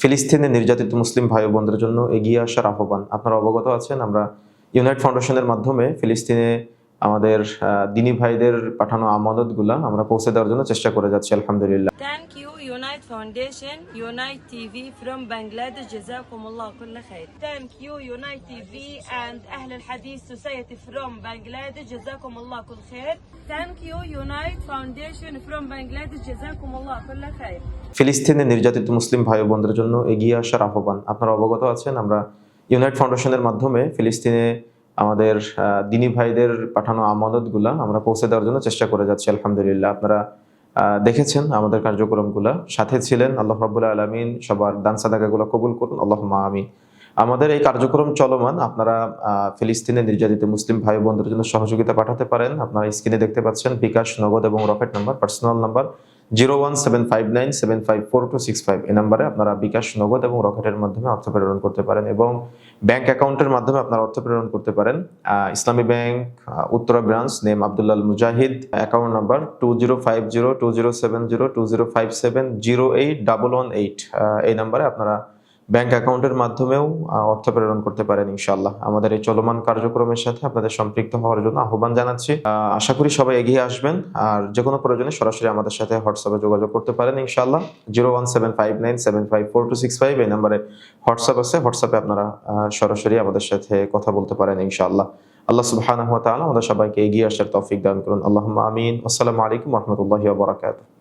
ফিলিস্তিনে নির্যাতিত মুসলিম ভাই বোনদের জন্য এগিয়ে আসার আহ্বান। আপনারা অবগত আছেন, আমরা ইউনাইট ফাউন্ডেশনের মাধ্যমে ফিলিস্তিনে আমাদের দিনী ভাইদের পাঠানো আমানতগুলো আমরা পৌঁছে দেওয়ার জন্য চেষ্টা করে যাচ্ছি আলহামদুলিল্লাহ। Thank you unite foundation unite TV from Bangladesh জাযাকুমুল্লাহ কুল্লা খাইর thank you unite TV and আহল হাদিস সোসাইটি ফ্রম বাংলাদেশ জাযাকুমুল্লাহ কুল খাইর thank you unite foundation from Bangladesh জাযাকুমুল্লাহ কুল্লা খাইর ফিলিস্তিনে নির্যাতিত মুসলিম ভাই বোনদের জন্য এগিয়ে আসার আহ্বান। আপনারা অবগত আছেন আমরা ইউনাইট ফাউন্ডেশনের মাধ্যমে ফিলিস্তিনে আমাদের দিনী ভাইদের পাঠানো আমানতগুলা আমরা পৌঁছে দেওয়ার জন্য চেষ্টা করে যাচ্ছি, আলহামদুলিল্লাহ। আপনারা দেখেছেন আমাদের কার্যক্রমগুলা। সাথে ছিলেন আল্লাহ রাবুল্লাহ আলমিন, সবার দান সাদাকাগুলো কবুল করুন আল্লাহ আমিন। আমাদের এই কার্যক্রম চলমান, আপনারা ফিলিস্তিনে নির্যাতিত মুসলিম ভাই বোনদের জন্য সহযোগিতা পাঠাতে পারেন। আপনারা স্ক্রিনে দেখতে পাচ্ছেন বিকাশ, নগদ এবং Rocket number personal number. Zero one seven five nine seven five four two six five. এই নাম্বারে আপনারা বিকাশ, নগদ এবং রকেটের মাধ্যমে অর্থ প্রেরণ করতে পারেন এবং ব্যাংক অ্যাকাউন্টের মাধ্যমে আপনারা অর্থ প্রেরণ করতে পারেন। Islami bank Uttara branch, name Abdullal Mujahid, account number two zero five zero, two zero seven zero, two zero five seven zero eight double one eight. এই নাম্বারে আপনারা ব্যাংক অ্যাকাউন্টের মাধ্যমেও অর্থ প্রেরণ করতে পারেন ইনশাল্লাহ আমাদের এই চলমান কার্যক্রমের সাথে আপনাদের সম্পৃক্ত হওয়ার জন্য আহ্বান জানাচ্ছি। আশা করি সবাই এগিয়ে আসবেন। আর যে কোনো প্রয়োজনে সরাসরি আমাদের সাথে হোয়াটসঅ্যাপে যোগাযোগ করতে পারেন ইনশাল্লাহ zero one seven five nine seven five four two six five এই নাম্বারে হোয়াটসঅ্যাপ আছে। হোয়াটসঅ্যাপে আপনারা সরাসরি আমাদের সাথে কথা বলতে পারেন ইনশাল্লাহ আল্লাহ তাআলা আমাদের সবাইকে এগিয়ে আসার তৌফিক দান করুন। আল্লাহুম্মা আমিন। আসসালামু আলাইকুম রাহমাতুল্লাহি ওয়া বারাকাতুহু।